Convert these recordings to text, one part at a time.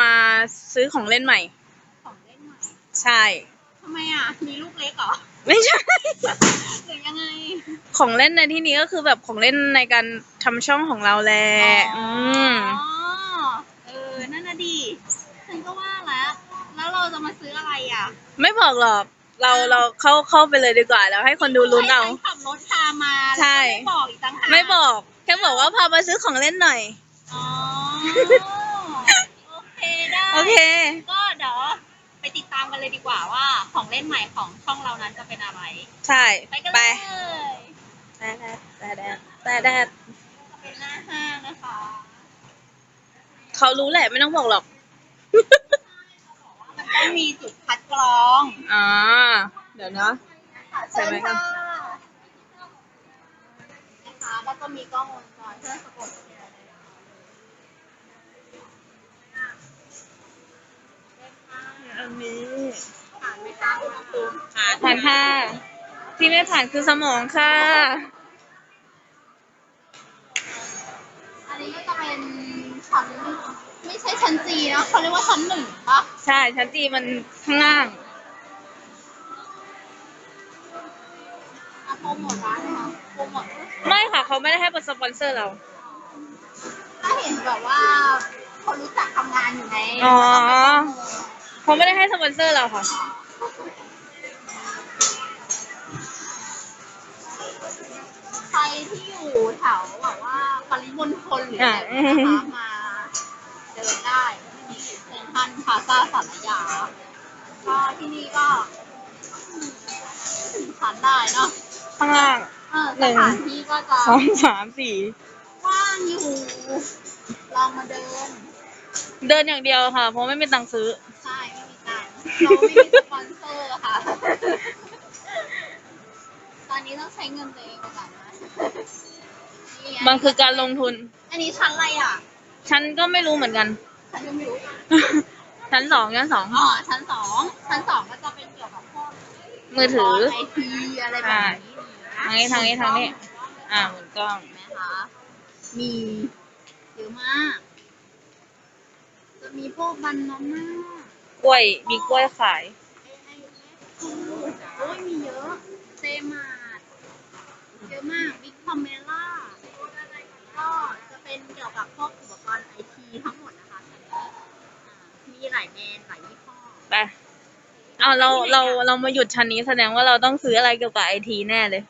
มาซื้อของเล่นใหม่ ของเล่นใหม่ใช่ ทำไมอะ มีลูกเล็กเหรอไม่ใช่ หรือยังไง ของเล่นในที่นี้ก็คือแบบของเล่นในการทำช่องของเราแหละอืมอ๋อ เออ นั่นน่ะดีฉันก็ว่าแล้ว แล้วเราจะมาซื้ออะไรอะไม่บอกหรอก เราเราเข้าเข้าไปเลยดีกว่า แล้วให้คนดูลุ้นเอา ให้ฉัขับรถพามาใช่ แล้วก็ไม่บอกอีกต่างหากไม่บอก แค่บอกว่าพามาซื้อของเล่นหน่อย อ๋อโอเคได้ โอเค ก็เดี๋ยวไปติดตามกันเลยดีกว่าว่า ของเล่นใหม่ของช่องเรานั้นจะเป็นอะไร ใช่ ไปกันไปเลยแต่แดดแต่แดดแต่แดดเป็นหน้าห้างนะคะเขารู้แหละไม่ต้องบอกหรอก มันต้องมีจุดคัดกรองอ่า เดี๋ยวนะ ใช่ไหมคะ นะคะแล้วก็มีกล้องวงจรเพื่อสะกด อันนี้ผ่านไหมคะอุณหภูมิผ่านผ่านค่ะ ที่ไม่ผ่านคือสมองค่ะ อันนี้ก็จะเป็นชั้นไม่ใช่ชั้นจีนะเขาเรียกว่าชั้นหนึ่งปะใช่ชั้นจีมันข้างล่างอะโปรโมทร้านนะคะโปรโมทไม่ค่ะเขาไม่ได้ให้เป็นสปอนเซอร์เรา ถ้าเห็นแบบว่าคนรู้จักทำงานอยู่ไงอ๋อ ก็ต้องไปโปรโมท เขาไม่ได้ให้สปอนเซอร์เราค่ะ ใครที่อยู่แถวแบบว่าปริมณฑลหรืออะไรแบบนี้นะคะมาเดินได้ที่นี่เซ็นทรัลพลาซ่าสารยา ก็ที่นี่ก็ถึงชั้นได้เนาะข้างล่างเออหนึ่สงถานที่ก็จะสองสามสี่ว่างอยู่ลองมาเดิน เดินอย่างเดียวค่ะ เพราะไม่มีตังค์ซื้อ ใช่ไม่มีตังค์ เราไม่มีสปอนเซอร์ค่ะ ตอนนี้ต้องใช้เงินตัวเองไปก่อนนะนี่ไงมันคือการลงทุน อันนี้ชั้นอะไรอะ ฉันก็ไม่รู้เหมือนกันฉันก็ไม่รู้ ชั้นสองชั้นสองอ๋อ ชั้นสอง ชั้นสองก็จะเป็นเกี่ยวกับพวกมือถือ ไอทีอะไรแบบนี้ทางนี้ทางนี้ทางนี้ อ่าหมุนกล้อง เห็นไหมคะ มีเยอะมาก จะมีพวกบันนาน่าก ล้วย มีกล้วยขาย โอ้ยมีเยอะเซมาดเยอะมากบิ๊กคอมเมล่าก็จะเป็นเกี่ยวกับพวกอุปกรณ์ไอทีทั้งหมดนะคะอ่ามีหลายแบรนด์หลายยี่ห้อ ไป เอาเราเราเรามาหยุดชั้นนี้แสดงว่าเราต้องซื้ออะไรเกี่ยวกับไอทีแน่เลย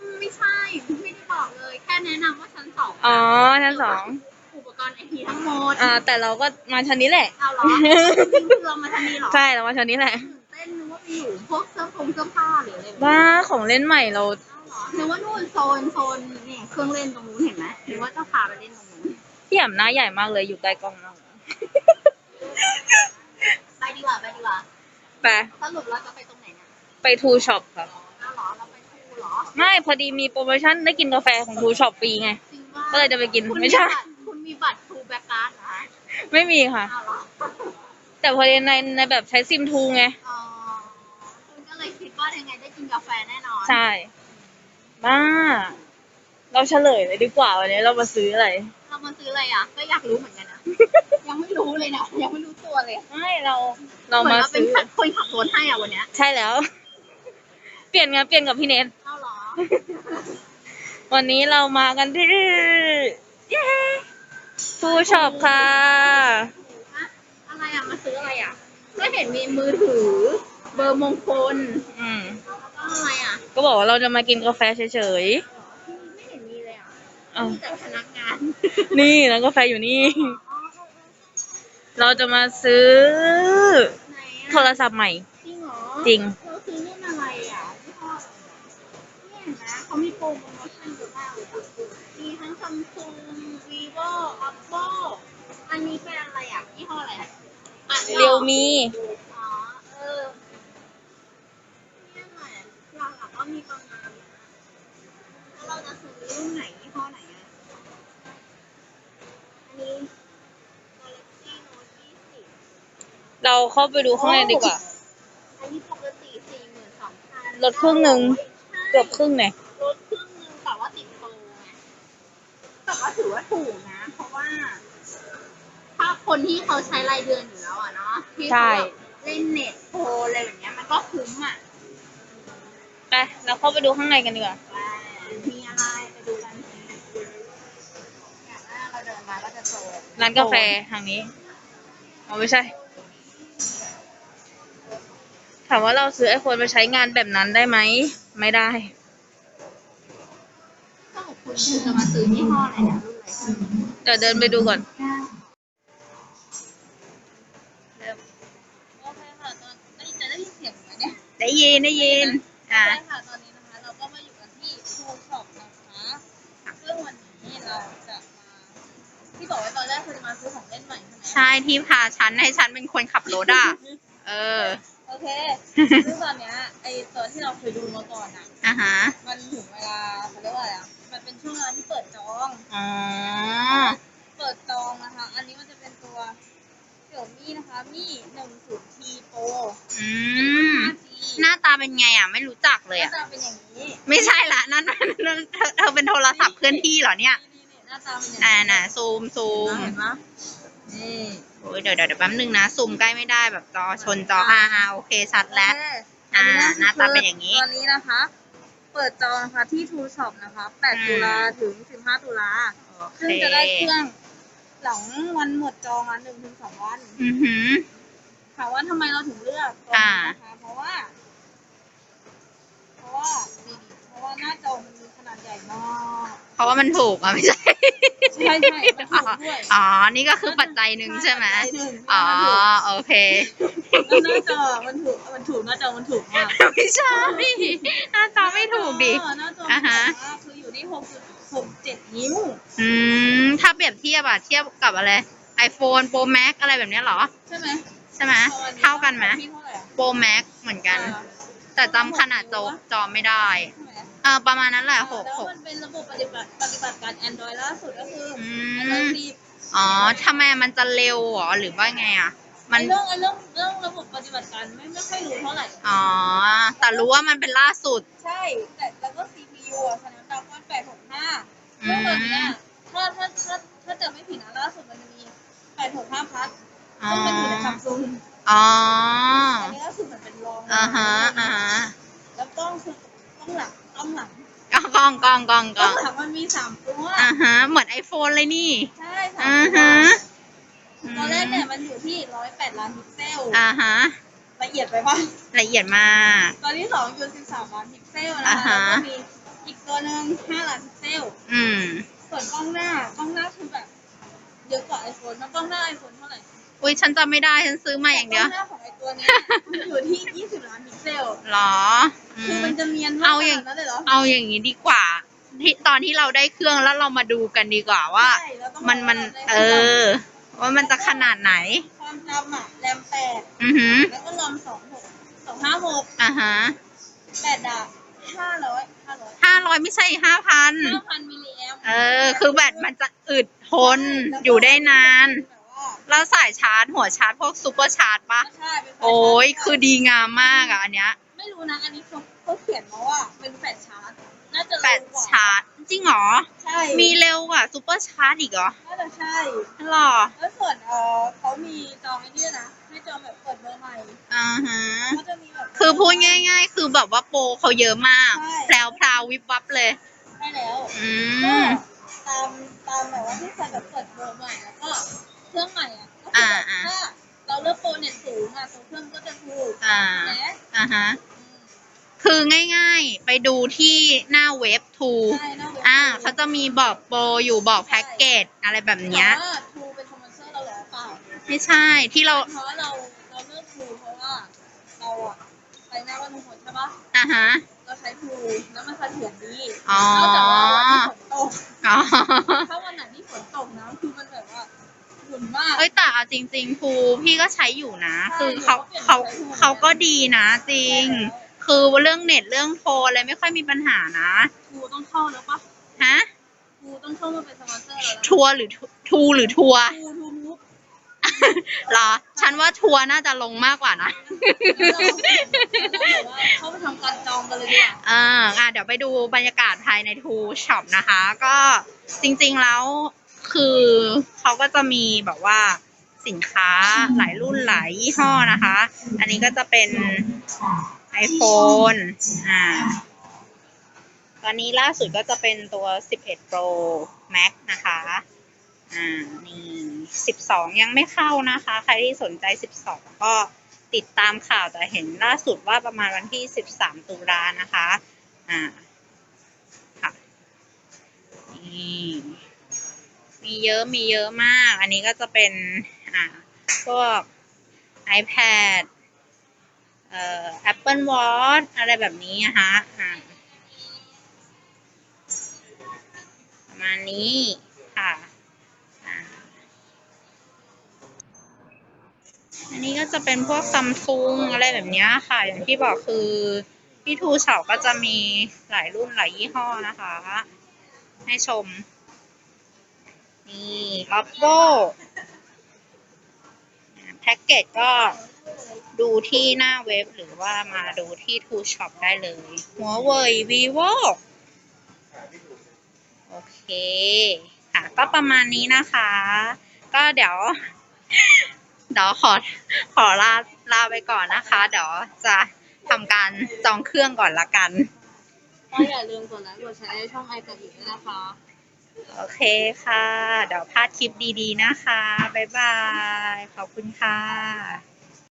อืมไม่ใช่ ไม่ได้บอกเลย แค่แนะนำว่าชั้นสองอ๋อชั้นสองอุปก รณ์ไอทีทั้งหมดอ่าแต่เราก็มาชั้นนี้แหละ เอาเหรอจริงๆคือเรามาทางนี้เหรอใช่เรามาชั้นนี้แหละตื่นเต้นนึกว่าไปอยู่พวกเสื้อผงเสื้อผ้าหรืออะไรแบบนี้ว้าของเล่นใหม่เราเอาเหรอนึกว่านู่นโซนโซนเนี่ยเครื่องเล่นตรงนู้นเห็นไหมหรือว่าจะพาไปเล่นตรงนู้นพี่แอมหน้าใหญ่มากเลยอยู่ใกล้กล้องมากไปดีกว่าไปดีกว่าไปสรุปเราจะไปตรงไหนเนี่ยไปทูช็อปครับเอาเหรอเราไปทูเหรอไม่พอดีมีโปรโมชั่นได้กินกาแฟของทูช็อปฟรีไง จริงว่าก็เลยจะไปกินคุณไม่ใช่บัตรคุณ มีบัตรทูแบ็กการ์ดเหรอคะไม่มีค่ะ เอาเหรอแต่พอดีในในแบบใช้ซิมทูไง อ๋อคุณก็เลยคิดว่ายังไงได้กินกาแฟแน่นอนใช่บ้าเราเฉลยเลยดีกว่าวันนี้เรามาซื้ออะไร เรามาซื้ออะไรอะ ก็อยากรู้เหมือนกันนะ ยังไม่รู้เลยนะ ยังไม่รู้ตัวเลยไม่เราเราเหมือนมาเราเป็นซื้อ คนขับรถให้อะวันเนี้ยใช่แล้ว เปลี่ยนงานเปลี่ยนกับพี่เนทเอาเหรอวันนี้เรามากันที่เย้ ทูช็อปค่ะ อะอะไรอะ มาซื้ออะไรอะ ก็เห็นมีมือถือ เบอร์มงคลอืม แล้วก็อะไรอะ ก็บอกว่าเราจะมากินกาแฟเฉยไม่เห็นมีเลยอะๆอ้าวมีแต่พนักงานนี่แล้วกาแฟอยู่นี่ เราจะมาซื้อ ไหนโทรอะศัพท์ใหม่ จริงเหรอจริง เราซื้อรุ่นอะไรอะยี่ห้อเนี่ยเห็นไหมเขามีโปรโมชั่นเยอะมากเลยอะมีทั้งซัมซุงวีโว ออปโปอันนี้เป็นอะไรอะยี่ห้ออะไรอะอะเรียวมี อ๋อ เออเนี่ยหน่อยหลักๆก็มีประมาณนี้แล้วเราจะซื้อรุ่นไหนยี่ห้อไหนอะ อันนี้ Galaxy Note 20เราเข้าไปดูข้างในดีกว่า อันนี้ปกติสี่หมื่นสองพันลดครึ่งหนึ่ง เกือบครึ่งเนี่ย ลดครึ่งหนึ่ง แต่ว่าติดโปรไงแต่แต่ก็ถือว่าถูกนะ เพราะว่า ถ้าคนที่เขาใช้รายเดือนอยู่แล้วอะเนาะที่เขาแบบเล่นเน็ตโทรอะไรแบบเนี้ยมันก็คุ้มอะไปเราเข้าไปดูข้างในกันดีกว่าว่ามีอะไรไปดูกันอย่างแรกเราเดินมาก็จะเจอร้านกาแฟทางนี้เอาไม่ใช่ ถามว่าเราซื้อไอโฟนไปใช้งานแบบนั้นได้ไหม ไม่ได้สรุปคุณคือ จะมาซื้อยี่ห้ออะไรเนี่ยรุ่นอะไรเดี๋ยวเดินไปดูก่อนเริ่มโอเคค่ะตอนได้จะได้ยินเสียงไหมเนี่ยได้ยินได้ยินอ่าใช่ค่ะตอนนี้นะคะ เราก็มาอยู่กันที่ทูช็อปนะคะซึ่งวันนี้เราจะมาที่บอกไว้ตอนแรกคือจะมาซื้อของเล่นใหม่ใช่ไหมใช่ที่พาฉันให้ฉันเป็นคนขับรถอะเออโอเคซึ่งตอนเนี้ยไอตัวที่เราเคยดูมาก่อนอะอ่าฮะมันถึงเวลาเขาเรียกว่าอะไรอะมัน เป็นช่วงเวลาที่เปิดจองอ๋อเปิดจองนะคะ อันนี้มันจะเป็นตัวเสี่ยวมี่นะคะมี่หนึ่งศูนย์ทีโปรอืม 5G หน้าตาเป็นไงอะ ไม่รู้จักเลยหน้าอะ ตาเป็นอย่างนี้ไม่ใช่ละนั่นนั่นเธอเธอเป็นโทรศัพท์เคลื่อนที่เหรอเนี่ยนี่นี่หน้าตาเป็นอย่างอ่านี้น่ะซูมซูมเห็นไหมนี่โอ้ยเดี๋ยวเดี๋ยวเดี๋ยวแป๊บนึงนะซูมใกล้ไม่ได้แบบจอชนจออ่าอ่าโอเคชัดแล้ว โอเคอ่าอัหน้าตาเป็นอย่างนี้ นี้ตอนนี้นะคะ เปิดจองนะคะที่ทูช็อปนะคะอืม8ตุลาถึง 15 ตุลาโอเคซึ่งจะได้เครื่อง หลังวันหมดจองอะหนึ่งถึงสองวันอือหือถามว่าทำไมเราถึงเลือกตัวนี้นะคะ เพราะว่า เพราะว่าดีๆเพราะว่าหน้าจอมันมี ขนาดใหญ่มากเพราะว่ามันถูกอะไม่ใช่ ใช่ใช่มันถูกด้วยอ๋อ นี่ก็คือปัจจัยหนึ่งใช่ไหมปัจจัยนึ่งอ๋อมันถูกโอเคแล้วหน้าจอมันถูกมันถูกหน้าจอมันถูกมากไม่ใช่หน้าจอไม่ถูกดิเออหน้าจออ่าฮะมันถูกมากคืออยู่ที่6.67นิ้ว อืม ถ้าเปรียบเทียบอะเทียบกับอะไร iPhone Pro Max อะไรแบบเนี้ยเหรอ ใช่ไหมใช่ไหมประมาณเท่ากันไหม ที่เท่าไหร่อะ Pro Max เหมือนกัน แต่จำขนาดจอจอไม่ได้ใช่ไหมเออประมาณนั้นแหละหกแล้วหกมันเป็นระบบปฏิบัติปฏิบัติการ Android ล่าสุดก็คือออื Android ม10อ๋อทำไมมันจะเร็วเหรอหรือว่าไงอะมัน ไอ้เรื่องไอ้เรื่องเรื่องระบบปฏิบัติการไม่ไม่ค่อยรู้เท่าไหร่ อ๋อ แต่รู้ว่ามันเป็นล่าสุด ใช่ แต่แล้วก็ CPU อะ Snapdragon 865เรื่องแบบเนี้ยถ้าถ้าถ้าถ้าจะไม่ผิดนะล่าสุดมันจะมี 865 plus อ๋อซึ่งมันอยู่ในซัมซุง อ๋อ อันนี้ก็คือเหมือนเป็นรองอ่าฮะ อ่าฮะแล้วกล้องคือกล้องหลังกล้องหลังกล้องกล้องกล้องกกล้ล้อองงหลังมันมีสามตัว อ่าฮะ เหมือน iPhone เลยนี่ ใช่สามอ่าตัวฮะ ตอนแรกเนี่ยมันอยู่ที่108ล้านพิกเซล อ่าฮะ ละเอียดไปป่ะ ละเอียดมากตอนที่สองอยู่13ล้านพิกเซลนะอ่าคะฮะ แล้วก็มีอีกตัวหนึ่ง5ล้านพิกเซล อืม ส่วนกล้องหน้ากล้องหน้าคือแบบเยอะกว่าไอโฟนแล้วกล้องหน้าไอโฟนเท่าไหร่ อุ้ยฉันจำไม่ได้ฉันซื้อมาอย่างเดียวกล้องหน้าของไอตัวเนี้ยมันอยู่ที่ 20 ล้านพิกเซล หรออืคือม มันจะเนียนมากเอาอย่าง ขนดนั้นเลยเหรอเอาอย่างนี้ดีกว่า ที่ตอนที่เราได้เครื่องแล้วเรามาดูกันดีกว่าว่า ใช่เราต้องมันมันบอกว่าเออ ว่ามันจะขนาดไหน ความจำอะแรมแปดอือหือแล้วก็รอมสองหกสองห้าหกอ่าฮะแปดดาบห้าร้อยห้าร้อยห้าร้อยไม่ใช่ห้าพัน ห้าพันมิลลิแอมเออ คือแบตมันจะอึดทนอยู่ได้นานแบบว่า แล้วสายชาร์จหัวชาร์จพวกซูเปอร์ชาร์จปะใช่เป็นไฟโอ้ยชาร์จคือดีงามมากอะอันเนี้ยไม่รู้นะ อันนี้เขาเขาเขียนมาว่าเป็นแฟลชชาร์จน่าจะแบเร็ตวกว่าชาร์จจริงเหรอ ใช่มีเร็วกว่าซูเปอร์ชาร์จอีกเหรอน่าจะใช่ หรอแล้วส่วนเออเขามีจองไอ้นี่ด้วยนะ ให้จองแบบเปิดเบอร์ใหม่อ่าฮะก็จะมีแบบคือพูดง่าย ๆ คือแบบว่าโปรเขาเยอะมากใช่แพรวพราววิบวับเลย ได้แล้วอืก็ม ตามตามแบบว่าที่ใส่แบบเปิดเบอร์ใหม่แล้วก็ เครื่องใหม่อะก็คืออ่าแบบอ่าถ้าเราเลือกโปรเน็ตสูงอะตัวเครื่องก็จะถูกอ่านะอ่าฮะ อืมคือง่ายๆ ไปดูที่หน้าเว็บทูใช่น่าเบื่อ่าเขาจะมีบอกโปรอยู่บอกแพ็กเกจอะไรแบบเนี้ยแต่ว่าทูเป็นสปอนเซอร์เราเหรอเปล่า ไม่ใช่ที่เรา เพราะว่าเราเราเลือกทูเพราะว่าเราอะไปหน้าวันมงคลใช่ปะอ่าฮะ เราใช้ทูแล้วมันเสถียรดีอ๋อ นอกจากว่าวันที่ฝนตกอ๋อ ถ้าวันไหนที่ฝนตกนะคือมันแบบว่า หมุนมากเอ้ยแต่เอาจริงๆทูพี่ก็ใช้อยู่นะใช่คือเขาเขาเขาเปลี่ยนใช้ True เขาก็ดีนะจริง คือเรื่องเน็ตเรื่องโทรอะไรไม่ค่อยมีปัญหานะทูต้องเข้าแล้วปะฮะทูต้องเข้ามาเป็นสปอนเซอร์แล้วนะทัวร์หรือทูหรือทัวร์ทูทูมูฟเหรอ ฉันว่าทัวร์น่าจะลงมากกว่านะแล้วเราเราแบบว่าเข้าไปทำการจองกันเลยดีกว่าเอออะเดี๋ยวไปดูบรรยากาศภายในทูช็อปนะคะ ก็จริงๆแล้ว คือเขาก็จะมีแบบว่าสินค้าหลายรุ่นหลายยี่ห้อนะคะ อันนี้ก็จะเป็น iPhone อ่า ตอนนี้ล่าสุดก็จะเป็นตัว 11 Pro Max นะคะ อ่า นี่ 12 ยังไม่เข้านะคะ ใครที่สนใจ 12 ก็ติดตามข่าวจะเห็นล่าสุดว่าประมาณวันที่ 13 ตุลานะคะ อ่า ค่ะ นี่ มีเยอะมีเยอะมาก อันนี้ก็จะเป็นอ่าพวก iPad เอ่อ Apple Watch อะไรแบบนี้นะคะอ่าประมาณนี้ค่ะอันนี้ก็จะเป็นพวกซัมซุงอะไรแบบนี้ค่ะ อย่างที่บอกคือพี่ทูเฉาก็จะมีหลายรุ่นหลายยี่ห้อนะคะ ให้ชม นี่ oppo แพ็กเกจก็ดูที่หน้าเว็บหรือว่ามาดูที่ทูช็อปได้เลย หัวเว่ย vivo โอเค ค่ะ ก็ประมาณนี้นะคะ ก็เดี๋ยว เดี๋ยวขอ ขอลา ลาไปก่อนนะคะ เดี๋ยวจะทำการจองเครื่องก่อนละกัน ก็อย่าลืมกดไลค์กดแชร์ให้ช่องไอกับอีกด้วยนะคะ โอเคค่ะ เดี๋ยวพลาดคลิปดีๆนะคะ บ๊ายบาย ขอบคุณค่ะ